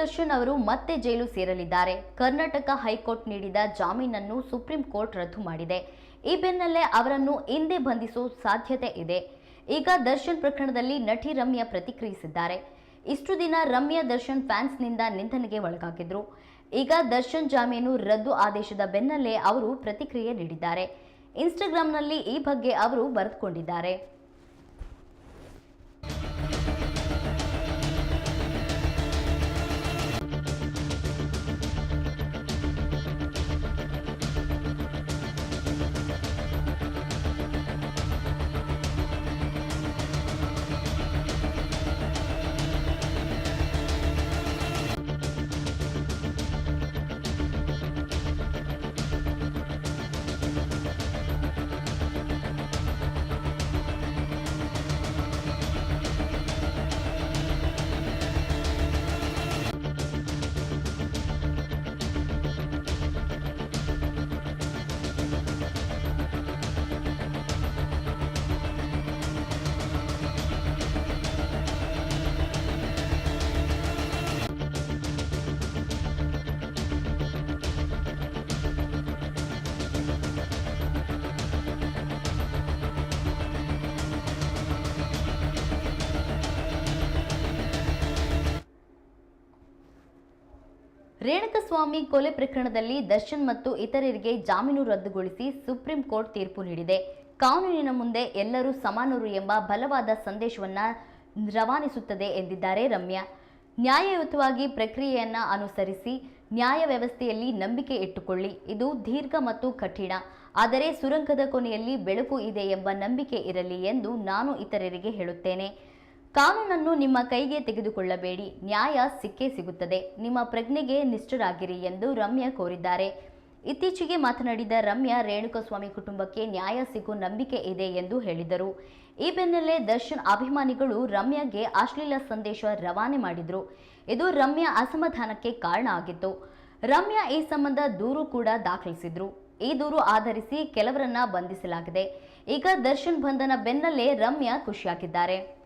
ದರ್ಶನ್ ಅವರು ಮತ್ತೆ ಜೈಲು ಸೇರಲಿದ್ದಾರೆ. ಕರ್ನಾಟಕ ಹೈಕೋರ್ಟ್ ನೀಡಿದ ಜಾಮೀನನ್ನು ಸುಪ್ರೀಂ ಕೋರ್ಟ್ ರದ್ದು ಮಾಡಿದೆ. ಈ ಬೆನ್ನಲ್ಲೇ ಅವರನ್ನು ಹಿಂದೆ ಬಂಧಿಸೋ ಸಾಧ್ಯತೆ ಇದೆ. ಈಗ ದರ್ಶನ್ ಪ್ರಕರಣದಲ್ಲಿ ನಟಿ ರಮ್ಯಾ ಪ್ರತಿಕ್ರಿಯಿಸಿದ್ದಾರೆ. ಇಷ್ಟು ದಿನ ರಮ್ಯಾ ದರ್ಶನ್ ಫ್ಯಾನ್ಸ್ನಿಂದ ನಿಂದನೆಗೆ ಒಳಗಾಗಿದ್ರು. ಈಗ ದರ್ಶನ್ ಜಾಮೀನು ರದ್ದು ಆದೇಶದ ಬೆನ್ನಲ್ಲೇ ಅವರು ಪ್ರತಿಕ್ರಿಯೆ ನೀಡಿದ್ದಾರೆ. ಇನ್ಸ್ಟಾಗ್ರಾಂನಲ್ಲಿ ಈ ಬಗ್ಗೆ ಅವರು ಬರೆದುಕೊಂಡಿದ್ದಾರೆ. ರೇಣುಕಸ್ವಾಮಿ ಕೊಲೆ ಪ್ರಕರಣದಲ್ಲಿ ದರ್ಶನ್ ಮತ್ತು ಇತರರಿಗೆ ಜಾಮೀನು ರದ್ದುಗೊಳಿಸಿ ಸುಪ್ರೀಂ ಕೋರ್ಟ್ ತೀರ್ಪು ನೀಡಿದೆ. ಕಾನೂನಿನ ಮುಂದೆ ಎಲ್ಲರೂ ಸಮಾನರು ಎಂಬ ಬಲವಾದ ಸಂದೇಶವನ್ನ ರವಾನಿಸುತ್ತದೆ ಎಂದಿದ್ದಾರೆ ರಮ್ಯಾ. ನ್ಯಾಯಯುತವಾಗಿ ಪ್ರಕ್ರಿಯೆಯನ್ನ ಅನುಸರಿಸಿ, ನ್ಯಾಯ ವ್ಯವಸ್ಥೆಯಲ್ಲಿ ನಂಬಿಕೆ ಇಟ್ಟುಕೊಳ್ಳಿ. ಇದು ದೀರ್ಘ ಮತ್ತು ಕಠಿಣ. ಆದರೆ ಸುರಂಗದ ಕೊನೆಯಲ್ಲಿ ಬೆಳಕು ಇದೆ ಎಂಬ ನಂಬಿಕೆ ಇರಲಿ ಎಂದು ನಾನು ಇತರರಿಗೆ ಹೇಳುತ್ತೇನೆ. ಕಾನೂನನ್ನು ನಿಮ್ಮ ಕೈಗೆ ತೆಗೆದುಕೊಳ್ಳಬೇಡಿ. ನ್ಯಾಯ ಸಿಕ್ಕೇ ಸಿಗುತ್ತದೆ. ನಿಮ್ಮ ಪ್ರಜ್ಞೆಗೆ ನಿಷ್ಠರಾಗಿರಿ ಎಂದು ರಮ್ಯಾ ಕೋರಿದ್ದಾರೆ. ಇತ್ತೀಚೆಗೆ ಮಾತನಾಡಿದ ರಮ್ಯಾ, ರೇಣುಕಸ್ವಾಮಿ ಕುಟುಂಬಕ್ಕೆ ನ್ಯಾಯ ಸಿಗೋ ನಂಬಿಕೆ ಇದೆ ಎಂದು ಹೇಳಿದರು. ಈ ಬೆನ್ನಲ್ಲೇ ದರ್ಶನ್ ಅಭಿಮಾನಿಗಳು ರಮ್ಯಾಗೆ ಅಶ್ಲೀಲ ಸಂದೇಶ ರವಾನೆ ಮಾಡಿದರು. ಇದು ರಮ್ಯಾ ಅಸಮಾಧಾನಕ್ಕೆ ಕಾರಣ ಆಗಿತ್ತು. ರಮ್ಯಾ ಈ ಸಂಬಂಧ ದೂರು ಕೂಡ ದಾಖಲಿಸಿದ್ರು. ಈ ದೂರು ಆಧರಿಸಿ ಕೆಲವರನ್ನ ಬಂಧಿಸಲಾಗಿದೆ. ಈಗ ದರ್ಶನ್ ಬಂಧನ ಬೆನ್ನಲ್ಲೇ ರಮ್ಯಾ ಖುಷಿಯಾಗಿದ್ದಾರೆ.